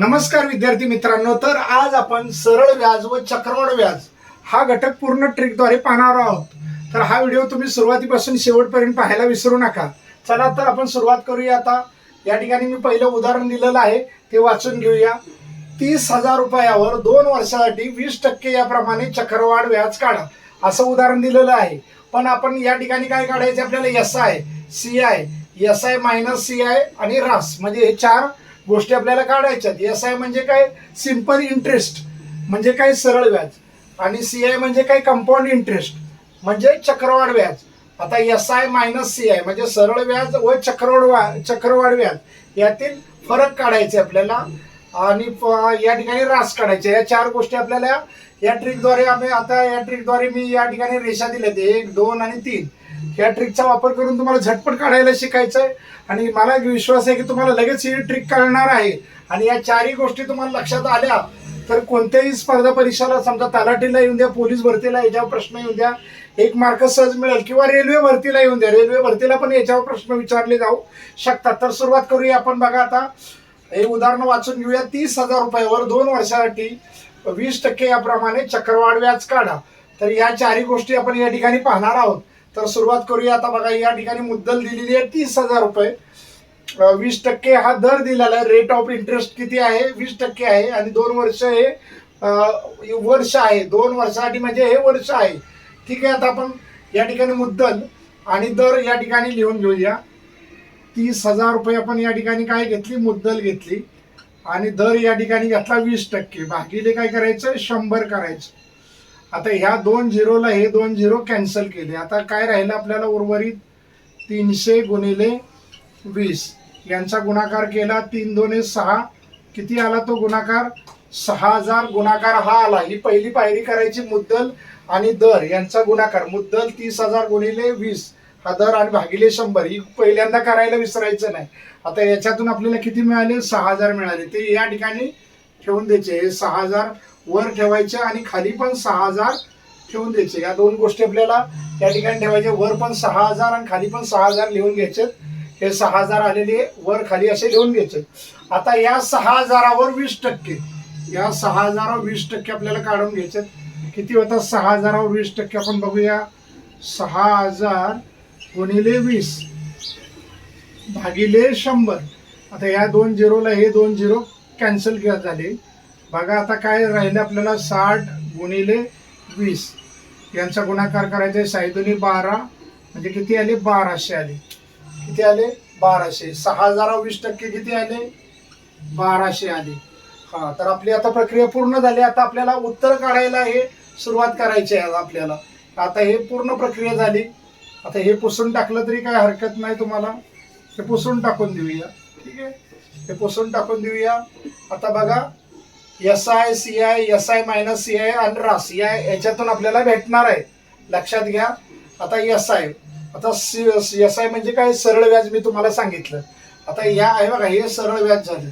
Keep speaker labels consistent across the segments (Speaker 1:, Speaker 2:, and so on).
Speaker 1: नमस्कार विद्यार्थी मित्रांनो तर आज आपण सरळ व्याज व चक्रवाढ व्याज हा घटक पूर्ण ट्रिकद्वारे पाहणार आहोत. तर हा व्हिडिओ तुम्ही सुरुवातीपासून शेवटपर्यंत पाहायला विसरू नका. चला तर आपण सुरुवात करूया आता. या ठिकाणी मी पहिलं उदाहरण दिलेलं आहे ते वाचून घेऊया. तीस हजार रुपयावर दोन वर्षासाठी वीस टक्के याप्रमाणे चक्रवाढ व्याज काढा. असं उदाहरण दिलेलं आहे. पण आपण या ठिकाणी काय काढायचे आपल्याला? S I C I S I minus C I आणि रास म्हणजे हे चार गोष्टी आपल्याला काढायच्यात. एस आय म्हणजे काय? सिंपल इंटरेस्ट म्हणजे काय? सरळ व्याज. आणि सी आय म्हणजे काय? कंपाऊंड इंटरेस्ट म्हणजे चक्रवाढ व्याज. आता S I minus C I म्हणजे सरळ व्याज व चक्रवाढ व्या- चक्रवाढ व्याज. यातील फरक काढायचे आपल्याला. आणि या ठिकाणी रास काढायचे. या चार गोष्टी आपल्याला या ट्रिकद्वारे आम्ही आता या ट्रिकद्वारे मी या ठिकाणी रेषा दिल्यात एक दोन आणि तीन. या ट्रिकचा वापर करून तुम्हाला झटपट काढायला शिकायचं आहे आणि मला विश्वास आहे की तुम्हाला लगेच ही ट्रिक कळणार आहे. आणि या चारही गोष्टी तुम्हाला लक्षात आल्या तर कोणत्याही स्पर्धा परीक्षेला समजा तलाठीला येऊन द्या पोलीस भरतीला याच्यावर प्रश्न येऊन द्या. एक मार्क सहज मिळेल किंवा रेल्वे भरतीला येऊन द्या. रेल्वे भरतीला पण याच्यावर प्रश्न विचारले जाऊ शकतात. तर सुरुवात करूया आपण बघा आता. हे उदाहरण वाचून घेऊया. तीस हजार रुपयावर दोन वर्षासाठी वीस टक्के याप्रमाणे चक्रवाढ व्याज काढा. तर या चारही गोष्टी आपण या ठिकाणी पाहणार आहोत. तर सुरुवात करूया. आता बघा या ठिकाणी मुद्दल दिलेली आहे तीस हजार रुपये. वीस टक्के हा दर दिलेला आहे. रेट ऑफ इंटरेस्ट किती आहे? वीस टक्के आहे. आणि दोन वर्ष हे वर्ष आहे. दोन वर्षासाठी म्हणजे हे वर्ष आहे. ठीक आहे आता आपण या ठिकाणी मुद्दल आणि दर या ठिकाणी लिहून घेऊया. तीस हजार रुपये आपण या ठिकाणी काय घेतली? मुद्दल घेतली. आणि दर या ठिकाणी घेतला वीस टक्के. बाकीले काय करायचं शंभर करायचं आता ह्या दोन झिरोला हे दोन झिरो कॅन्सल केले. आता काय राहिलं आपल्याला उर्वरित तीनशे गुणिले वीस. यांचा गुणाकार केला तीन दोने सहा. किती आला तो गुणाकार? सहा हजार गुणाकार हा आला. ही पहिली पायरी करायची मुद्दल आणि दर यांचा गुणाकार. मुद्दल तीस हजार गुणिले वीस. हा दर आणि भागिले शंभर. ही पहिल्यांदा करायला विसरायचं नाही. आता याच्यातून आपल्याला किती मिळाले? सहा हजार मिळाले. ते या ठिकाणी ठेवून द्यायचे. हे सहा हजार वर ठेवायचे आणि खाली पण सहा हजार ठेवून द्यायचे. या दोन गोष्टी आपल्याला या ठिकाणी ठेवायच्या. वर पण सहा हजार आणि खाली पण सहा हजार लिहून घ्यायचे. हे सहा हजार आलेले वर खाली असे लिहून घ्यायचे. आता या सहा हजारावर वीस टक्के. या सहा हजारावर वीस टक्के आपल्याला काढून घ्यायचे. किती होतात? सहा हजारावर वीस टक्के. आपण बघूया. सहा हजार गुणिले वीस भागिले शंभर. आता या दोन झिरोला हे दोन झिरो कॅन्सल झाले. बघा आता काय राहिले आपल्याला साठ गुणिले वीस. यांचा गुणाकार करायचा आहे साईदोनी बारा म्हणजे किती आले? बाराशे आले. किती आले? बाराशे. सहा हजार वीस टक्के किती आले? बाराशे आले. हा तर आपली आता प्रक्रिया पूर्ण झाली. आता आपल्याला उत्तर काढायला हे सुरुवात करायची आहे आपल्याला. आता हे पूर्ण प्रक्रिया झाली. आता हे पुसून टाकलं तरी काय हरकत नाही तुम्हाला. हे पुसून टाकून देऊया. ठीक आहे? हे पुसून टाकून देऊया. आता बघा. S I C I S I minus C I आणि सी आय याच्यातून आपल्याला भेटणार आहे. लक्षात घ्या. आता एस आय आता सी एस आय म्हणजे काय? सरळ व्याज मी तुम्हाला सांगितलं. आता या आहे बघा हे सरळ व्याज झालं.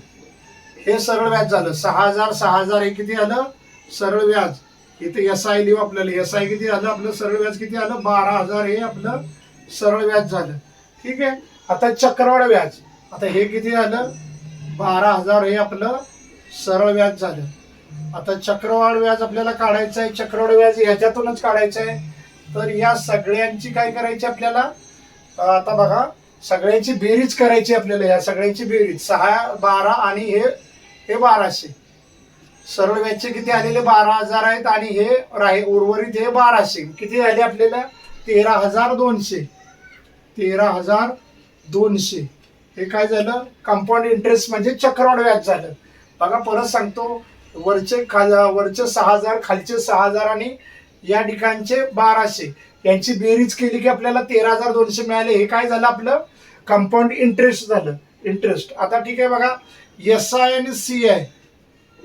Speaker 1: हे सरळ व्याज झालं. सहा हजार सहा हजार हे किती आलं? सरळ व्याज. इथे एस आय लिहू आपल्याला. एस आय किती झालं आपलं सरळ व्याज किती आलं? बारा हजार हे आपलं सरळ व्याज झालं. ठीक आहे? आता चक्रवाढ व्याज. आता हे किती आलं? बारा हजार हे आपलं सरळ व्याज झालं. आता चक्रवाढ व्याज आपल्याला काढायचं आहे चक्रवाढ व्याज ह्याच्यातूनच काढायचं आहे. तर या सगळ्यांची काय करायची आपल्याला? आता बघा सगळ्यांची बेरीज करायची आपल्याला या सगळ्यांची बेरीज. सहा बारा आणि हे हे बाराशे. सरळ व्याजचे किती आलेले? बारा हजार आहेत आणि हे राहे उर्वरित हे बाराशे. किती झाले आपल्याला? तेरा हजार दोनशे. तेरा हजार दोनशे. हे काय झालं? कंपाऊंड इंटरेस्ट म्हणजे चक्रवाढ व्याज झालं. बघा परत सांगतो वरचे खाजा वरचे सहा हजार खालचे सहा हजार आणि या ठिकाणचे बाराशे. यांची बेरीज केली की आपल्याला तेरा हजार दोनशे मिळाले. हे काय झालं आपलं? कंपाऊंड इंटरेस्ट झालं. इंटरेस्ट. आता ठीक आहे बघा एस आय आणि सी आय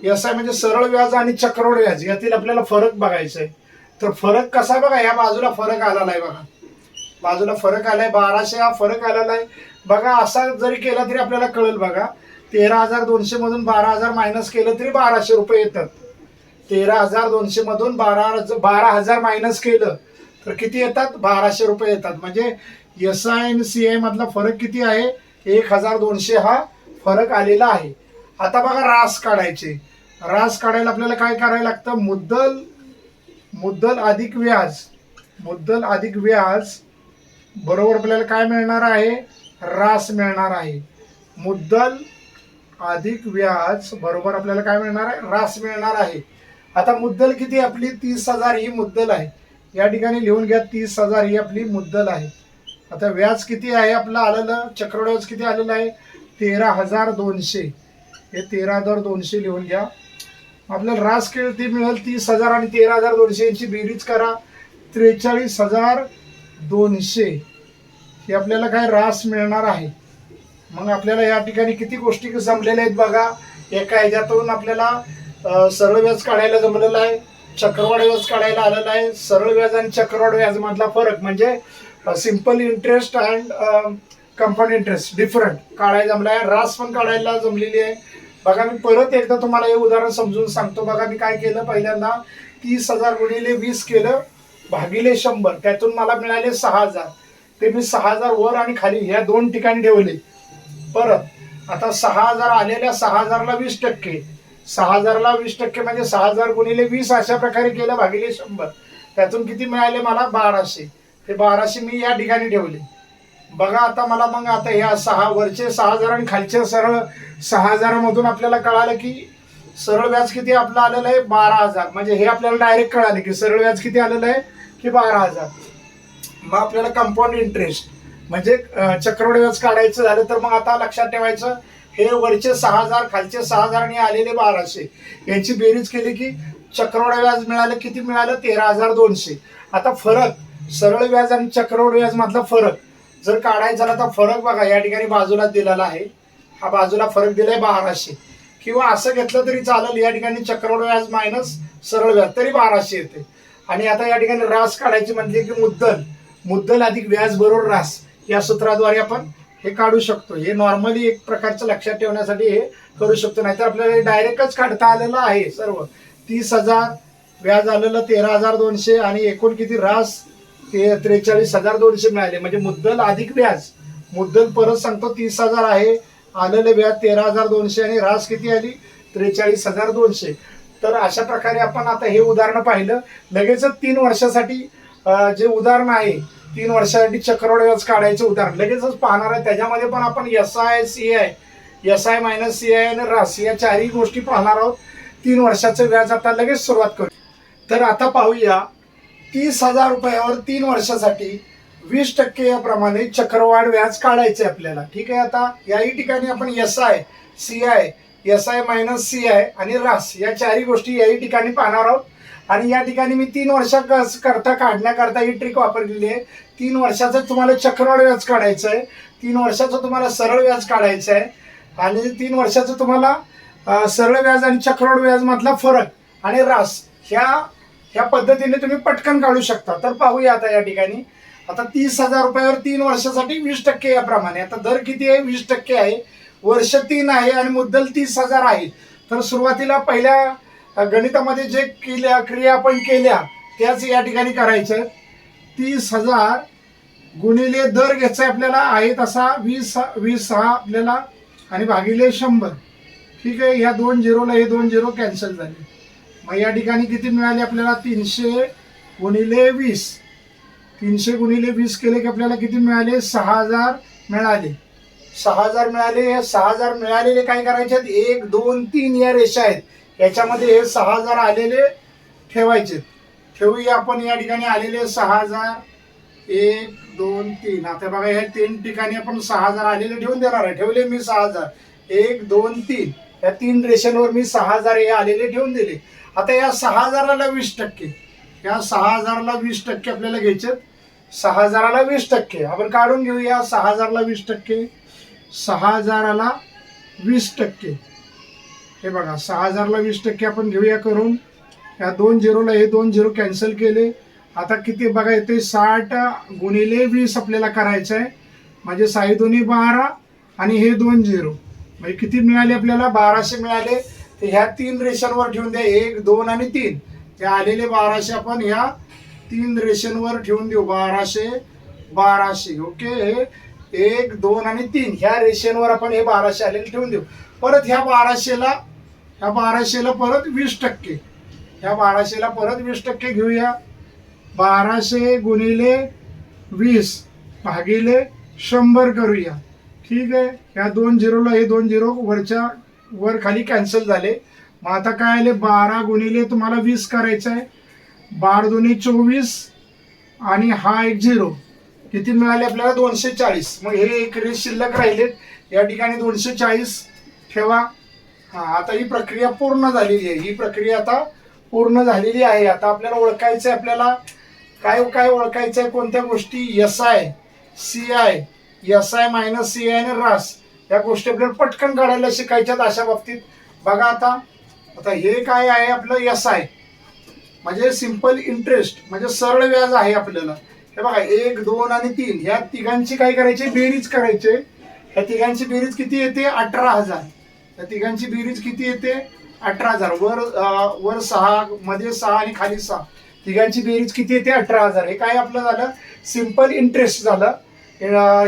Speaker 1: एस आय म्हणजे सरळ व्याज आणि चक्रवाढ व्याज. यातील आपल्याला फरक बघायचा आहे तर फरक कसा आहे बघा या बाजूला फरक आलेला आहे बघा. बाजूला फरक आलाय बाराशे हा फरक आलेला आहे. बघा असा जरी केला तरी आपल्याला कळेल बघा. तेरा हजार दोनशे मधून बारा हजार मायनस केलं तरी बाराशे रुपये येतात. तेरा हजार दोनशे मधून बारा बारा हजार मायनस केलं तर किती येतात? बाराशे रुपये येतात. म्हणजे एस आय आणि सी आय मधला फरक किती आहे? एक हजार दोनशे हा फरक आलेला आहे. आता बघा रास काढायचे. रास काढायला आपल्याला काय करायला लागतं? मुद्दल मुद्दल अधिक व्याज. मुद्दल अधिक व्याज बरोबर आपल्याला काय मिळणार आहे? रास मिळणार आहे. मुद्दल अधिक व्याज बरोबर आपल्याला काय मिळणार आहे? रास मिळणार आहे. आता मुद्दल किती आपली? तीस हजार ही मुद्दल आहे. या ठिकाणी लिहून घ्या तीस हजार ही आपली मुद्दल आहे. आता व्याज किती आहे आपलं आलेलं? चक्रवाढ व्याज किती आलेलं आहे? तेरा हजार दोनशे. हे तेरा हजार दोनशे लिहून घ्या. आपल्याला रास किती मिळेल तीस हजार आणि तेरा हजार दोनशे. यांची बेरीज करा. त्रेचाळीस हजार दोनशे. हे आपल्याला काय? रास मिळणार आहे. मग आपल्याला या ठिकाणी किती गोष्टी जमलेल्या आहेत बघा. एका ह्याच्यातून आपल्याला सरळ व्याज काढायला जमलेलं आहे. चक्रवाढ व्याज काढायला आलेलं आहे. सरळ व्याज आणि चक्रवाढ व्याज मधला फरक म्हणजे simple interest and compound interest different काढायला जमला आहे रास पण काढायला जमलेली आहे. बघा मी परत एकदा तुम्हाला हे उदाहरण समजून सांगतो. बघा मी काय केलं पहिल्यांदा तीस हजार गुणिले वीस केलं भागिले शंभर. त्यातून मला मिळाले सहा हजार. ते मी सहा हजार वर आणि खाली ह्या दोन ठिकाणी ठेवले. परत. आता सहा हजार आलेल्या सहा हजारला वीस टक्के. सहा हजारला वीस टक्के म्हणजे सहा हजार गुणिले वीस अशा प्रकारे केलं भागिले शंभर. त्यातून किती मिळाले मला बाराशे. ते बाराशे मी या ठिकाणी ठेवले. बघा आता मला मग आता ह्या सहा वरचे सहा हजार आणि खालचे सरळ सहा हजारामधून आपल्याला कळालं की सरळ व्याज किती आपलं आलेलं आहे? बारा हजार. म्हणजे हे आपल्याला डायरेक्ट कळालं की सरळ व्याज किती आलेलं आहे? की बारा हजार. मग आपल्याला कंपाऊंड इंटरेस्ट म्हणजे अं, चक्रवाढ व्याज काढायचं झालं तर मग आता लक्षात ठेवायचं हे वरचे सहा हजार खालचे सहा हजार आणि आलेले बाराशे यांची बेरीज केली की चक्रवाढ व्याज मिळालं किती मिळालं? तेरा हजार दोनशे. आता फरक सरळ व्याज आणि चक्रवाढ व्याज मधला फरक. जर काढायचा झाला तर फरक बघा या ठिकाणी बाजूला दिलेला आहे. हा बाजूला फरक दिलाय बाराशे. किंवा असं घेतलं तरी चालेल या ठिकाणी चक्रवाढ व्याज मायनस सरळ व्याज तरी बाराशे येते. आणि आता या ठिकाणी रास काढायची म्हटली की मुद्दल. मुद्दल अधिक व्याज बरोबर रास या सूत्राद्वारे आपण हे काढू शकतो. हे नॉर्मली एक प्रकारचं लक्षात ठेवण्यासाठी हे करू शकतो. नाहीतर आपल्याला डायरेक्टच काढता आलेलं आहे सर्व. तीस हजार व्याज आलेलं तेरा हजार दोनशे आणि एकूण किती? रास ते त्रेचाळीस हजार दोनशे मिळाले. म्हणजे मुद्दल अधिक व्याज. मुद्दल परत सांगतो तीस हजार आहे. आलेलं व्याज तेरा हजार दोनशे आणि रास किती आली? त्रेचाळीस हजार दोनशे. तर अशा प्रकारे आपण आता हे उदाहरण पाहिलं. लगेचच तीन वर्षासाठी जे उदाहरण आहे तीन वर्षासाठी चक्रवाढ व्याज काढायचं उदाहरण. लगेचच पाहणार आहे. त्याच्यामध्ये पण आपण S I C I S I minus C I आणि रास या चारही गोष्टी पाहणार आहोत. तीन वर्षाचं व्याज आता लगेच सुरुवात करू. तर आता पाहूया. तीस हजार रुपयावर तीन वर्षासाठी वीस टक्के याप्रमाणे चक्रवाढ व्याज काढायचे आपल्याला. ठीक आहे आता? याही ठिकाणी आपण S I C I S I minus C I आणि रास या चारही गोष्टी याही ठिकाणी पाहणार आहोत. आणि या ठिकाणी मी तीन वर्षा करता काढण्याकरता ही ट्रिक वापरलेली आहे. तीन वर्षाचं तुम्हाला चक्रवाढ व्याज काढायचं आहे तीन वर्षाचं तुम्हाला सरळ व्याज काढायचं आहे आणि तीन वर्षाचं तुम्हाला सरळ व्याज आणि चक्रवाढ व्याजमधला फरक आणि रास ह्या ह्या पद्धतीने तुम्ही पटकन काढू शकता. तर पाहूया आता या ठिकाणी. आता तीस हजार रुपयावर तीन वर्षासाठी वीस टक्के याप्रमाणे. आता दर किती आहे? वीस टक्के आहे. वर्ष तीन आहे आणि मुद्दल तीस हजार आहे. तर सुरुवातीला पहिल्या गणितामध्ये जे केल्या क्रिया आपण केल्या त्याच या ठिकाणी करायचं. तीस हजार गुणिले दर घ्यायचा आपल्याला आहे तसा वीस वीस सहा आपल्याला आणि भागिले शंभर. ठीक आहे ह्या दोन झिरोला हे दोन झिरो कॅन्सल झाले. मग या ठिकाणी किती मिळाले आपल्याला? तीनशे गुणिले वीस. तीनशे गुणिले वीस केले की आपल्याला किती मिळाले? सहा हजार मिळाले. सहा हजार मिळाले हे सहा हजार मिळालेले काय करायचे? आहेत? एक दोन तीन या रेषा आहेत. याच्यामध्ये हे सहा हजार आलेले ठेवायचे. ठेवूया आपण या ठिकाणी आलेले सहा हजार. एक दोन तीन. आता बघा ह्या तीन ठिकाणी आपण सहा हजार आलेले ठेवून देणार आहे. ठेवले मी सहा हजार. एक दोन तीन. या तीन रेषांवर मी सहा हजार हे आलेले ठेवून दिले. आता या सहा हजाराला वीस टक्के. या सहा हजाराला वीस टक्के आपल्याला घ्यायचे सहा हजाराला वीस टक्के. आपण काढून घेऊया सहा हजारला वीस टक्के. सहा हजाराला वीस टक्के. हे बघा सहा हजारला वीस टक्के आपण घेऊया करून. या दोन झिरोला हे दोन झिरो कॅन्सल केले. आता किती बघा येते साठ गुणिले वीस आपल्याला करायचं आहे म्हणजे साई दोन्ही बारा आणि हे दोन झिरो. म्हणजे किती मिळाले आपल्याला? बाराशे मिळाले. तर ह्या तीन रेषांवर ठेवून द्या. एक दोन आणि तीन. हे आलेले बाराशे आपण ह्या तीन रेषांवर ठेवून देऊ. बाराशे बाराशे. ओके? एक दोन आणि तीन. ह्या रेषेंवर आपण हे बाराशे आलेले ठेवून देऊ. परत ह्या बाराशेला ह्या बाराशेला परत वीस टक्के. ह्या बाराशेला परत वीस टक्के घेऊया. बाराशे गुणिले वीस भागिले शंभर करूया. ठीक आहे? ह्या दोन झिरोला हे दोन झिरो वरच्या वर खाली कॅन्सल झाले. मग आता काय आले? बारा गुणिले तुम्हाला वीस करायचं आहे. बारा दोन्ही चोवीस आणि हा एक झिरो. किती मिळाले आपल्याला? दोनशे चाळीस. मग हे एक रेस शिल्लक राहिलेत. या ठिकाणी दोनशे चाळीस ठेवा. हा आता ही प्रक्रिया पूर्ण झालेली आहे. ही प्रक्रिया आता पूर्ण झालेली आहे. आता आपल्याला ओळखायचं आहे आपल्याला काय काय ओळखायचं आहे कोणत्या गोष्टी? S I C I S I minus C I आणि रास या गोष्टी आपल्याला पटकन काढायला शिकायच्यात अशा बाबतीत. बघा आता आता हे काय आहे आपलं एस आय म्हणजे सिंपल इंटरेस्ट म्हणजे सरळ व्याज आहे आपल्याला. हे बघा एक दोन आणि तीन. ह्या तिघांची काय करायची? बेरीज करायचे. ह्या तिघांची बेरीज किती येते? अठरा हजार. त्या तिघांची बेरीज किती येते? अठरा हजार. वर वर सहा मध्ये सहा आणि खाली सहा. तिघांची बेरीज किती येते? अठरा हजार. हे काय आपलं झालं? सिंपल इंटरेस्ट झालं.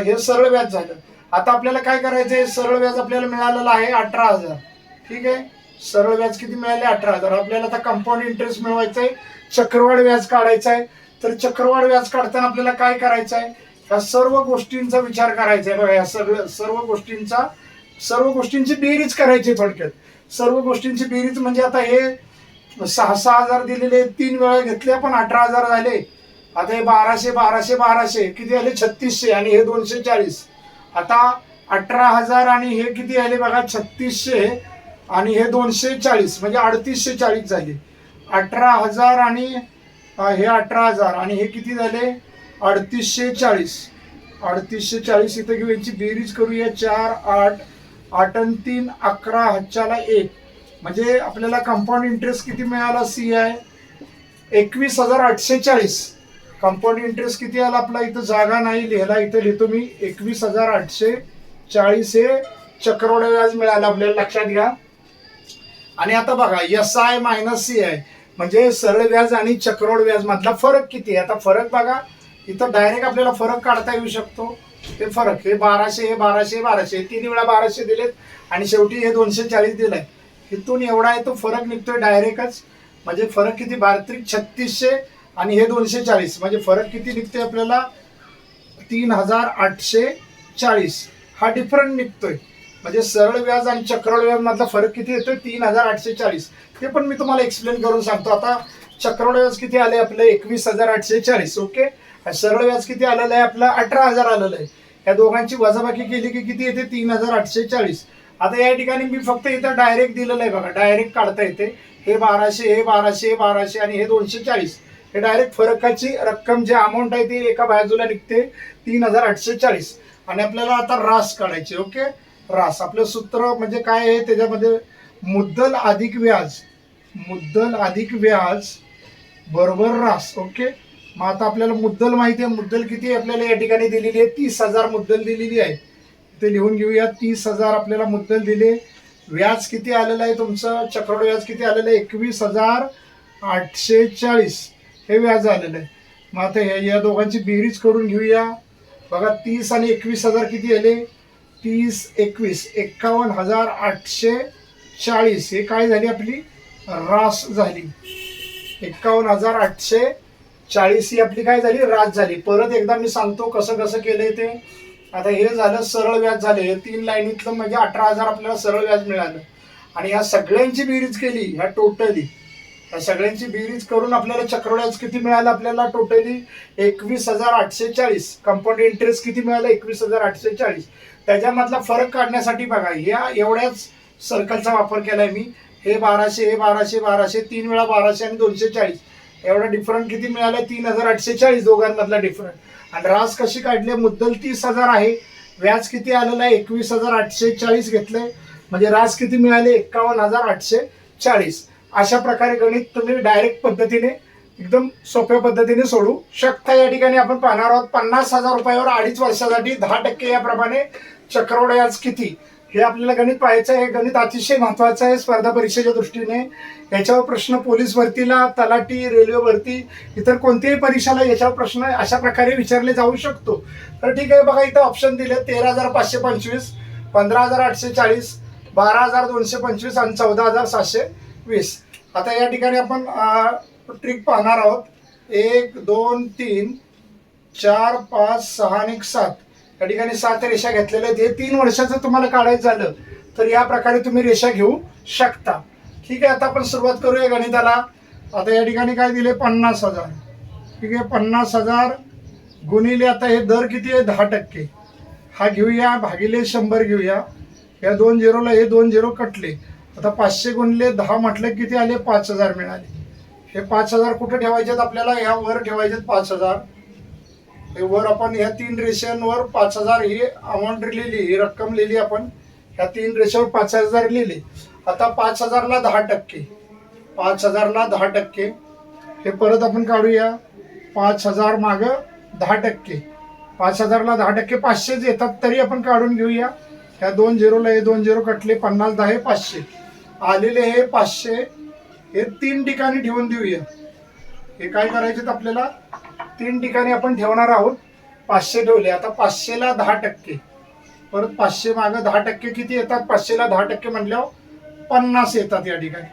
Speaker 1: हे सरळ व्याज झालं. आता आपल्याला काय करायचं आहे सरळ व्याज आपल्याला मिळालेलं आहे अठरा हजार. ठीक आहे? सरळ व्याज किती मिळाले? अठरा हजार. आपल्याला आता कंपाऊंड इंटरेस्ट मिळवायचं आहे चक्रवाढ व्याज काढायचं आहे तर चक्रवाढ व्याज काढताना आपल्याला काय करायचं आहे या सर्व गोष्टींचा विचार करायचा आहे बघा या सर्व सर्व गोष्टींचा सर्व गोष्टींची बेरीज करायची आहे थोडक्यात. सर्व गोष्टींची बेरीज म्हणजे आता हे सहा सहा हजार दिलेले तीन वेळा घेतले पण अठरा हजार झाले. आता हे बाराशे बाराशे बाराशे किती आले? छत्तीसशे आणि हे दोनशे चाळीस. आता अठरा हजार आणि हे किती आले बघा? छत्तीसशे आणि हे दोनशे चाळीस म्हणजे अडतीसशे चाळीस झाले. अठरा हजार आणि हे अठरा हजार आणि हे किती झाले? अडतीसशे चाळीस. अडतीसशे चाळीस इथं घेऊ यांची बेरीज करूया. चार आठ आठ आणि तीन अकरा हच्चाला एक. म्हणजे आपल्याला कंपाऊंड इंटरेस्ट किती मिळाला? सी आय एकवीस हजार आठशे चाळीस कंपाऊंड इंटरेस्ट किती आला? आपला इथं जागा नाही. लिहिला इथं लिहितो मी. एकवीस हजार आठशे चाळीस हे चक्रवड व्याज मिळालं. आपल्याला लक्षात घ्या. आणि आता बघा S I minus C I म्हणजे सरळ व्याज आणि चक्रवाढ व्याज मधला फरक किती आहे? आता फरक बघा. इथं डायरेक्ट आपल्याला फरक काढता येऊ शकतो. ते फरक हे बाराशे हे बाराशे बाराशे. तीन वेळा बाराशे दिलेत आणि शेवटी हे दोनशे चाळीस दिलंय. इथून एवढा आहे तो फरक निघतोय डायरेक्टच. म्हणजे फरक किती? बारत्रिक छत्तीसशे आणि हे दोनशे चाळीस. म्हणजे फरक किती निघतोय आपल्याला? तीन हजार आठशे चाळीस. हा डिफरंट निघतोय. म्हणजे सरळ व्याज आणि चक्रवाढ व्याज मधला फरक किती येतोय? तीन हजार आठशे चाळीस. ते पण मी तुम्हाला एक्सप्लेन करून सांगतो. आता चक्रवाढ व्याज किती आले आपले? एकवीस हजार आठशे चाळीस. ओके? सरळ व्याज किती आलेलं आहे? आपलं अठरा हजार आलेलं आहे. या दोघांची वजाबाकी केली की किती येते? तीन हजार आठशे चाळीस. आता या ठिकाणी मी फक्त इथं डायरेक्ट दिलेलं आहे बघा. डायरेक्ट काढता येते. हे बाराशे हे बाराशे हे बाराशे आणि हे दोनशे चाळीस. हे डायरेक्ट फरकाची रक्कम जे अमाऊंट आहे ती एका बाजूला निघते. तीन हजार आठशे चाळीस. आणि आपल्याला आता रास काढायची ओके रास. आपलं सूत्र म्हणजे काय आहे? त्याच्यामध्ये मुद्दल अधिक व्याज मुद्दल अधिक व्याज बरोबर रास ओके मग आता आपल्याला मुद्दल माहिती आहे. मुद्दल किती आहे? आपल्याला या ठिकाणी दिलेली आहे. तीस हजार मुद्दल दिलेली आहे. ते लिहून घेऊया. तीस हजार आपल्याला मुद्दल दिले. व्याज किती आलेलं आहे तुमचं? चक्रवाढ व्याज किती आलेलं आहे? एकवीस हजार आठशे चाळीस हे व्याज आलेलं आहे. मग आता हे या दोघांची बेरीज करून घेऊया. बघा तीस आणि एकवीस हजार किती आले? तीस एकवीस एक्कावन्न हजार आठशे चाळीस हे काय झाली आपली? रास झाली. एक्कावन्न हजार आठशे चाळीस ही आपली काय झाली? राज झाली. परत एकदा मी सांगतो कसं कसं केलंय ते. आता हे झालं सरळ व्याज झाले. हे तीन लाईनीतलं म्हणजे अठरा हजार आपल्याला सरळ व्याज मिळालं. आणि ह्या सगळ्यांची बेरीज केली ह्या टोटली या सगळ्यांची बेरीज करून आपल्याला चक्रव्याज किती मिळालं आपल्याला टोटली एकवीस हजार आठशे चाळीस कंपाऊंड इंटरेस्ट किती मिळालं? एकवीस हजार आठशे चाळीस त्याच्यामधला फरक काढण्यासाठी बघा या एवढ्याच सर्कलचा वापर केलाय मी. हे बाराशे हे बाराशे बाराशे तीन वेळा बाराशे आणि दोनशे चाळीस एवढा डिफरंट किती मिळाला? तीन हजार आठशे चाळीस दोघांमधला डिफरंट आणि रास कशी काढली? मुद्दल तीस हजार आहे. व्याज किती आलेलं आहे? एकवीस हजार आठशे चाळीस घेतलंय. म्हणजे रास किती मिळाले? एक्कावन्न हजार आठशे चाळीस अशा प्रकारे गणित तुम्ही डायरेक्ट पद्धतीने एकदम सोप्या पद्धतीने सोडू शकता. या ठिकाणी आपण पाहणार आहोत पन्नास हजार रुपयावर अडीच वर्षासाठी दहा टक्के याप्रमाणे चक्रवाढ व्याज किती? हे आपल्याला गणित पाहायचं आहे. हे गणित अतिशय महत्वाचं आहे स्पर्धा परीक्षेच्या दृष्टीने. याच्यावर प्रश्न पोलीस भरतीला तलाठी रेल्वे भरती इतर कोणत्याही परीक्षेला याच्यावर प्रश्न अशा प्रकारे विचारले जाऊ शकतो. तर ठीक आहे बघा इथं ऑप्शन दिले तेरा हजार पाचशे पंचवीस पंधरा हजार आठशे चाळीस बारा हजार दोनशे पंचवीस आणि चौदा हजार सातशे वीस. आता या ठिकाणी आपण ट्रिक पाहणार आहोत. एक दोन तीन चार पाच सहा आणि एक सात. या ठिकाणी सात रेषा घेतलेल्या आहेत. हे तीन वर्षाचं तुम्हाला काढायचं झालं तर या प्रकारे तुम्ही रेषा घेऊ शकता. ठीक आहे आता आपण सुरुवात करूया गणिताला. आता या ठिकाणी काय दिले? पन्नास हजार. ठीक आहे पन्नास हजार गुणिले आता हे दर किती आहे? दहा टक्के. हा घेऊया भागिले शंभर घेऊया. या दोन झिरोला हे दोन झिरो कटले. आता पाचशे गुणले दहा म्हटलं किती आले? पाच हजार मिळाले. हे पाच हजार कुठं ठेवायचे आहेत आपल्याला? ह्या वर ठेवायचे आहेत पाच हजार. हे वर आपण ह्या तीन रेषांवर पाच हजार ही अमाऊंट लिहिली ही रक्कम लिहिली आपण. ह्या तीन रेषेवर पाच हजार लिहिली. आता पाच हजारला दहा टक्के. पाच हजारला दहा टक्के. हे परत आपण काढूया. पाच हजार माग दहा टक्के. पाच हजारला दहा टक्के पाचशेच येतात तरी आपण काढून घेऊया. ह्या दोन झिरोला हे दोन झिरो कटले पन्नास दहा हे पाचशे. आलेले हे पाचशे. हे तीन ठिकाणी ठेवून देऊया. हे काय करायचे आपल्याला? तीन ठिकाणी आपण ठेवणार आहोत. पाचशे ठेवले. आता पाचशेला दहा टक्के. परत पाचशे मागं दहा टक्के किती येतात? पाचशेला दहा टक्के म्हटल्यावर पन्नास येतात या ठिकाणी.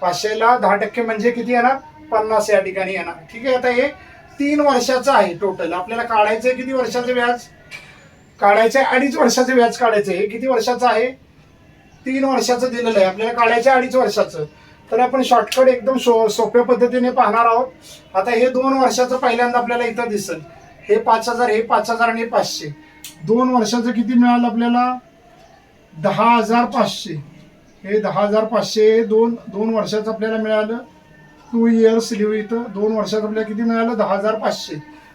Speaker 1: पाचशेला दहा टक्के म्हणजे किती येणार? पन्नास या ठिकाणी येणार. ठीक आहे आता हे तीन वर्षाचं आहे टोटल आपल्याला काढायचं आहे किती वर्षाचं व्याज? काढायचं आहे अडीच वर्षाचं व्याज काढायचं आहे हे किती वर्षाचं आहे? तीन वर्षाचं दिलेलं आहे. आपल्याला काढायचं अडीच वर्षाचं. तर आपण शॉर्टकट एकदम सो सोप्या पद्धतीने पाहणार आहोत. आता हे दोन वर्षाचं पहिल्यांदा आपल्याला इथं दिसेल. हे पाच हजार हे पाच हजार आणि हे पाचशे. दोन वर्षाचं किती मिळालं आपल्याला? दहा हजार पाचशे. हे दहा हजार पाचशे हे दोन दोन वर्षाचं आपल्याला मिळालं. टू इयर्स लिव इथं. दोन वर्षात आपल्याला किती मिळालं? दहा हजार पाचशे.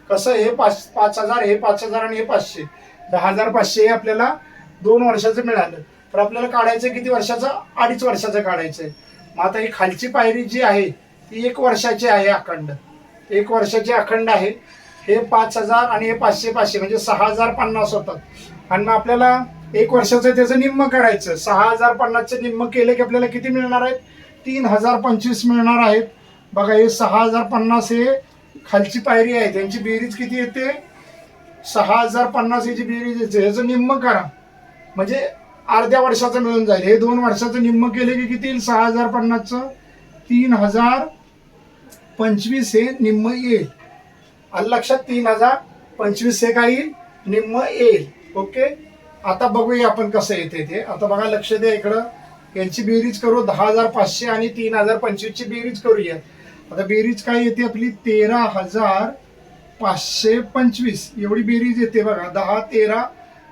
Speaker 1: कसं हे पाच पाच हजार हे पाच हजार आणि हे पाचशे. दहा हजार पाचशे हे आपल्याला दोन वर्षाचं मिळालं. तर आपल्याला काढायचं किती वर्षाचं? अडीच वर्षाचं काढायचं आहे. मग आता ही खालची पायरी जी आहे ती एक वर्षाची आहे अखंड. एक वर्षाची अखंड आहे. हे पाच हजार आणि हे पाचशे पाचशे म्हणजे सहा हजार पन्नास होतात. आणि मग आपल्याला एक वर्षाचं त्याचं निम्म करायचं. सहा हजार पन्नासचं निम्म केलं की आपल्याला किती मिळणार आहेत? तीन हजार पंचवीस मिळणार आहेत. बघा हे सहा हजार पन्नास हे खालची पायरी आहे. त्यांची बेरीज किती येते? सहा हजार पन्नास याची बेरीज येते. ह्याचं निम्म करा. म्हणजे अर्ध्या वर्षाचं मिळून जाईल. हे दोन वर्षाचं निम्म केले की किती येईल? सहा हजार पन्नासचं. तीन हजार पंचवीस हे निम्म येईल. आणि लक्षात तीन हजार पंचवीस हे काय येईल? निम्म येईल. ओके? आता बघूया आपण कसं येते ते. आता बघा लक्ष द्या इकडं. यांची बेरीज करू दहा हजार पाचशे आणि तीन हजार पंचवीसची बेरीज करूया. आता बेरीज काय येते आपली? तेरा हजार पाचशे पंचवीस. एवढी बेरीज येते बघा. दहा तेरा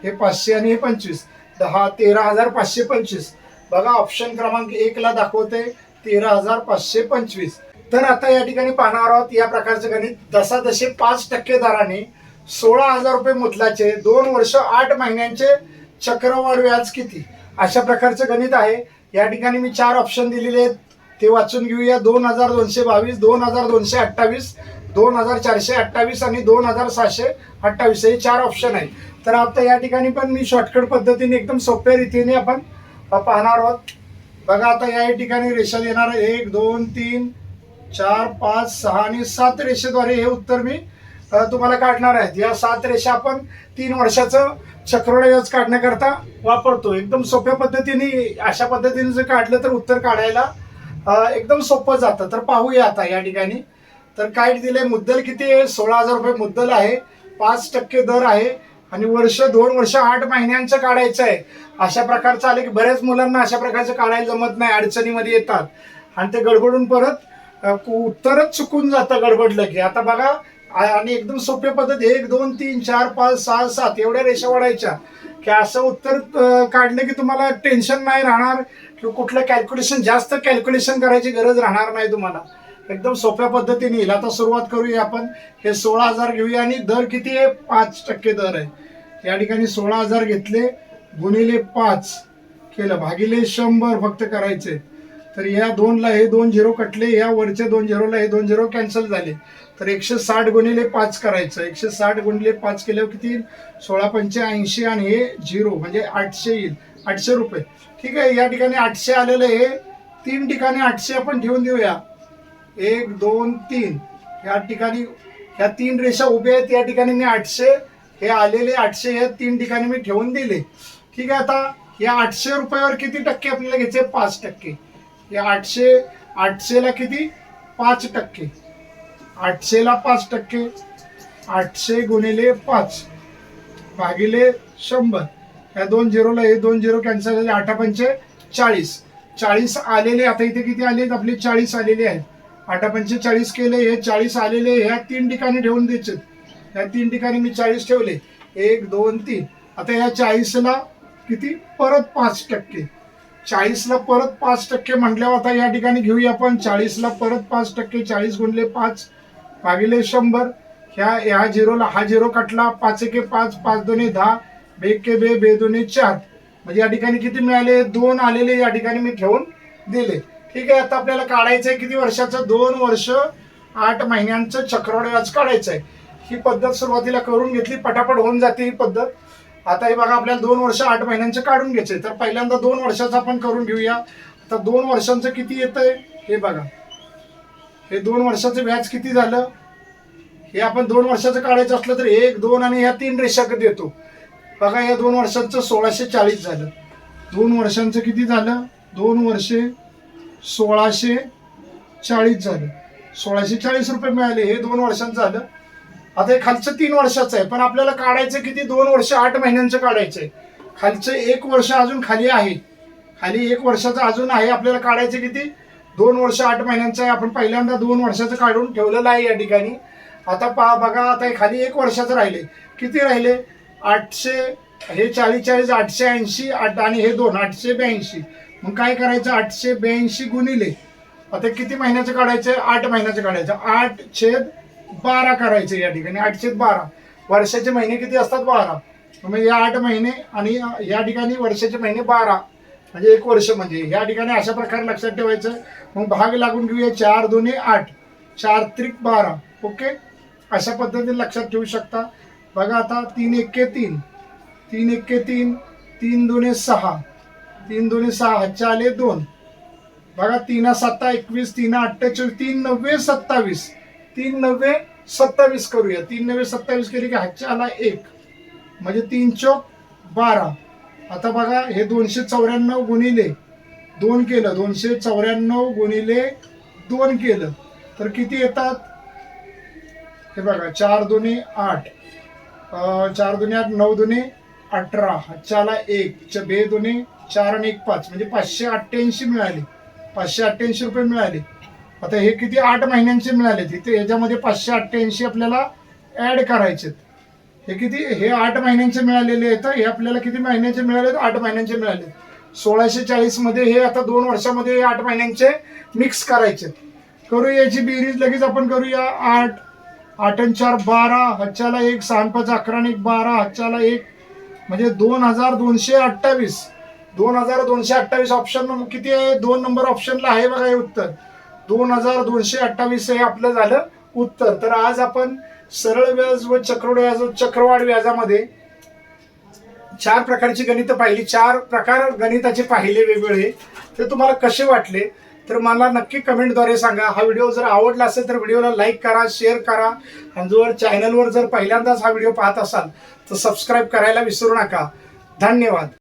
Speaker 1: हे पाचशे आणि हे पंचवीस. दहा तेरा हजार पाचशे पंचवीस. बघा ऑप्शन क्रमांक एक ला दाखवते तेरा हजार पाचशे पंचवीस. तर आता या ठिकाणी पाहणार आहोत या प्रकारचं गणित. दसादशे पाच टक्के दराने सोळा हजार रुपये मुदलाचे दोन वर्ष आठ महिन्यांचे चक्रवाढ व्याज किती? अशा प्रकारचं गणित आहे. या ठिकाणी मी चार ऑप्शन दिलेले आहेत. ते वाचून घेऊया. दोन हजार दोनशे बावीस दोन हजार दोनशे अठ्ठावीस दोन हजार चारशे अठ्ठावीस आणि दोन हजार सहाशे अठ्ठावीस. हे चार ऑप्शन आहेत. तर आता या ठिकाणी पण मी शॉर्टकट पद्धतीने एकदम सोप्या रीतीने आपण पाहणार आहोत. बघा आता या ठिकाणी रेषा देणार आहे. एक दोन तीन चार पाच सहा आणि सात रेषेद्वारे हे उत्तर मी तुम्हाला काढणार आहेत. या सात रेषा आपण तीन वर्षाचं चक्रवाढ व्याज काढण्याकरता वापरतो. एकदम सोप्या पद्धतीने अशा पद्धतीने जर काढलं तर उत्तर काढायला एकदम सोपं जातं. तर पाहूया आता या ठिकाणी. तर काय दिले मुद्दल किती आहे? सोळा हजार रुपये मुद्दल आहे. पाच टक्के दर आहे. आणि वर्ष दोन वर्ष आठ महिन्यांचं काढायचं आहे. अशा प्रकारचं आलं की बऱ्याच मुलांना अशा प्रकारचं काढायला जमत नाही अडचणीमध्ये येतात. आणि ते गडबडून परत उत्तरच चुकून जातं गडबडलं की. आता बघा आणि एकदम सोप्या पद्धत एक दोन तीन चार पाच सहा सात एवढ्या रेषा वाढायच्या. की असं उत्तर काढलं की तुम्हाला टेन्शन नाही राहणार किंवा कुठलं कॅल्क्युलेशन जास्त कॅल्क्युलेशन करायची गरज राहणार नाही तुम्हाला. एकदम सोप्या पद्धतीने येईल. आता सुरुवात करूया आपण. हे सोळा हजार घेऊया आणि दर किती आहे? पाच टक्के दर आहे. या ठिकाणी सोळा हजार घेतले गुणिले पाच केलं भागिले शंभर फक्त करायचे. तर या दोनला हे दोन झिरो कटले या वरच्या दोन झिरोला हे दोन झिरो कॅन्सल झाले. तर एकशे साठ गुणिले पाच करायचं. एकशे साठ गुणिले पाच केल्यावर किती येईल? सोळा पंचे ऐंशी आणि हे झिरो म्हणजे आठशे येईल. आठशे रुपये. ठीक आहे या ठिकाणी आठशे आलेलं हे तीन ठिकाणी आठशे आपण ठेवून देऊया. एक दोन तीन. या ठिकाणी ह्या तीन रेषा उभ्या आहेत या ठिकाणी मी आठशे हे आलेले आठशे या तीन ठिकाणी मी ठेवून दिले. ठीक आहे आता या आठशे रुपयावर किती टक्के आपल्याला घ्यायचे? पाच टक्के. या आठशे आठशेला किती? पाच टक्के. आठशेला पाच टक्के. आठशे गुणिले पाच भागिले शंभर. या दोन झिरोला हे दोन झिरो कॅन्सल झाले आठा पंचे चाळीस. चाळीस आलेले आता इथे किती आले आपले चाळीस आलेले आहेत. आठा पंचेचाळीस केले हे चाळीस आलेले ह्या तीन ठिकाणी ठेवून द्यायचे ह्या तीन ठिकाणी मी चाळीस ठेवले. एक दोन तीन. आता या चाळीसला किती? परत पाच टक्के. चाळीसला परत पाच टक्के म्हटल्यावर आता या ठिकाणी घेऊया आपण. चाळीसला परत पाच टक्के चाळीस गुणले पाच. भागिले शंभर. ह्या ह्या झिरोला हा झिरो कटला. पाच एके पाच पाच दोन्ही दहा. बेके बे बे दोन्ही चार. म्हणजे या ठिकाणी किती मिळाले? दोन आलेले या ठिकाणी मी ठेवून दिले. ठीक आहे आता आपल्याला काढायचं आहे किती वर्षाचं? दोन वर्ष आठ महिन्यांचं चक्रवाढ व्याज काढायचं आहे ही पद्धत सुरुवातीला करून घेतली पटापट होऊन जाते ही पद्धत. आता हे बघा आपल्याला दोन वर्ष आठ महिन्यांचं काढून घ्यायचंय. तर पहिल्यांदा दोन वर्षाचं आपण करून घेऊया. आता दोन वर्षांचं किती येतंय? हे बघा. हे दोन वर्षाचं व्याज किती झालं? हे आपण दोन वर्षाचं काढायचं असलं तर एक दोन आणि ह्या तीन रेषा देतो बघा या दोन वर्षांचं सोळाशे चाळीस झालं. दोन वर्षांचं किती झालं? दोन वर्षे सोळाशे चाळीस झालं. सोळाशे चाळीस रुपये मिळाले हे दोन वर्षांचं झालं. आता हे खालचं तीन वर्षाचं आहे पण आपल्याला काढायचं किती? दोन वर्ष आठ महिन्यांचं काढायचंय. खालचं एक वर्ष अजून खाली आहे. खाली एक वर्षाचं अजून आहे आपल्याला काढायचं किती? दोन वर्ष आठ महिन्यांचं आहे. आपण पहिल्यांदा दोन वर्षाचं काढून ठेवलेलं आहे या ठिकाणी. आता पहा बघा आता हे खाली एक वर्षाचं राहिले. किती राहिले? आठशे हे चाळीस चाळीस आठशे ऐंशी आठ आणि हे दोन आठशे ब्याऐंशी. मग काय करायचं? आठशे ब्याऐंशी गुणिले. आता किती महिन्याचं काढायचं? आठ महिन्याचं काढायचं. आठ छेद बारा करायचं या ठिकाणी. आठ छेद बारा. वर्षाचे महिने किती असतात? बारा. मग या आठ महिने आणि या ठिकाणी वर्षाचे महिने बारा. म्हणजे एक वर्ष म्हणजे. या ठिकाणी अशा प्रकारे लक्षात ठेवायचं. मग भाग लागून घेऊया चार दोन्ही आठ. चार त्रिक बारा. ओके? अशा पद्धतीने लक्षात ठेवू शकता. बघा आता तीन एक्के तीन. तीन एक्के तीन. तीन दोन्ही सहा. तीन दोन्ही सहा हातच्या आले दोन. बघा तीन सत्ता एकवीस तीन अठ्ठेचाळीस तीन नव्वे सत्तावीस. तीन नव्वे सत्तावीस करूया. तीन नव्वे सत्तावीस केली की हातच्या आला एक. म्हणजे तीन चौक बारा. आता बघा हे दोनशे चौऱ्याण्णव गुणिले दोन केलं. दोनशे चौऱ्याण्णव गुणिले दोन केलं. तर किती येतात? हे बघा चार दोन्ही आठ. चार दोन्ही आठ नऊ दोन्ही अठरा. हातच्याला एक. च- बे दोन्ही चार आणि एक पाच म्हणजे पाचशे अठ्ठ्याऐंशी मिळाले. पाचशे अठ्ठ्याऐंशी रुपये मिळाले. आता हे किती? आठ महिन्यांचे मिळाले. तिथे याच्यामध्ये पाचशे अठ्ठ्याऐंशी आपल्याला ऍड करायचे हे किती? हे आठ महिन्यांचे मिळालेले आहेत. हे आपल्याला किती महिन्याचे मिळाले आठ महिन्यांचे मिळाले सोळाशे चाळीसमध्ये हे आता दोन वर्षामध्ये हे आठ महिन्यांचे मिक्स करायचे करू याची बेरीज. लगेच आपण करूया आठ. आठ आणि चार बारा. हच्च्याला एक सहा पाच अकरा आणि एक बारा. हच्च्याला एक. म्हणजे दोन हजार दोनशे अठ्ठावीस. दोन हजार दोनशे अठ्ठावीस ऑप्शन किती आहे? दोन नंबर ऑप्शनला आहे बघा हे उत्तर. दोन हजार दोनशे अठ्ठावीस हे आपलं झालं उत्तर. तर आज आपण सरळ व्याज व चक्रवाढ व्याज चक्रवाढ व्याजामध्ये चार प्रकारची गणितं पाहिली. चार प्रकार गणिताचे पाहिले वेगवेगळे. ते तुम्हाला कसे वाटले? तर मला नक्की कमेंटद्वारे सांगा. हा व्हिडिओ जर आवडला असेल तर व्हिडिओला लाईक करा शेअर करा. आणि जर चॅनलवर जर पहिल्यांदाच हा व्हिडिओ पाहत असाल तर सबस्क्राईब करायला विसरू नका. धन्यवाद.